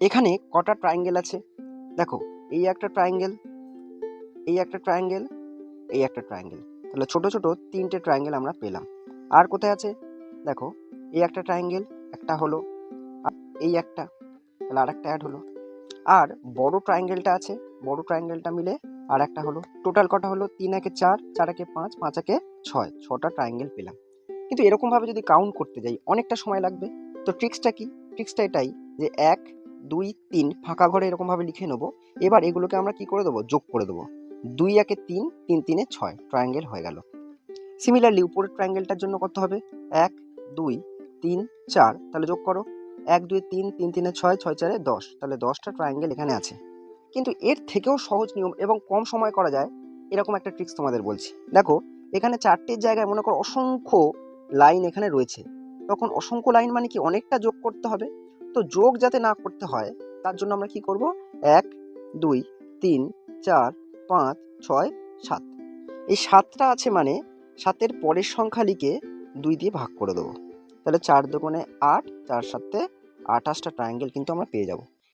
এখানে কটা ট্রায়াঙ্গেল আছে? দেখো, এই একটা ট্রায়াঙ্গেল এই একটা ট্রায়াঙ্গেল এই একটা ট্রায়াঙ্গেল তাহলে ছোট ছোট তিনটে ট্রায়াঙ্গেল আমরা পেলাম। আর কোথায় আছে? দেখো, এই একটা ট্রায়াঙ্গেল একটা হলো এই একটা, তাহলে আর একটা অ্যাড হলো। আর বড় ট্রায়াঙ্গেলটা আছে, বড় ট্রায়াঙ্গেলটা মিলে আর একটা হলো। টোটাল কটা হলো? তিন একে চার চার একে পাঁচ পাঁচ একে ছয়। ছটা ট্রায়াঙ্গেল পেলাম। কিন্তু এরকমভাবে যদি কাউন্ট করতে যাই, অনেকটা সময় লাগবে। তো ট্রিক্সটা কি? ট্রিক্সটা এটাই যে এক দুই, তিন ফাঁকা ঘরে এরকমভাবে লিখে নেব। এবার এগুলোকে আমরা কি করে দেবো? যোগ করে দেবো। দুই, একে তিন তিন, তিনে ছয় ট্রায়াঙ্গেল হয়ে গেল। সিমিলারলি উপরের ট্রায়াঙ্গেলটার জন্য করতে হবে? এক, দুই, তিন, চার। তাহলে যোগ করো। এক, দুই, তিন তিন, তিনে ছয় ছয়, চারে দশ। তাহলে দশটা ট্রায়াঙ্গেল এখানে আছে। কিন্তু এর থেকেও সহজ নিয়ম এবং কম সময় করা যায়, এরকম একটা ট্রিক্স তোমাদের বলছি। দেখো, এখানে চারটের জায়গায় মনে করো অসংখ্য লাইন এখানে রয়েছে। তখন অসংখ্য লাইন মানে কি? অনেকটা যোগ করতে হবে। তো যোগ যাতে না করতে হয়, তার জন্য আমরা কি করব? এক, দুই, তিন, চার, পাঁচ, ছয়, সাত। এই সাতটা আছে মানে সাতের পরের সংখ্যা লিখে দুই দিয়ে ভাগ করে দেবো। তাহলে চার দোকানে আট, চার সাতে আঠাশটা ট্রায়াঙ্গেল কিন্তু আমরা পেয়ে যাব।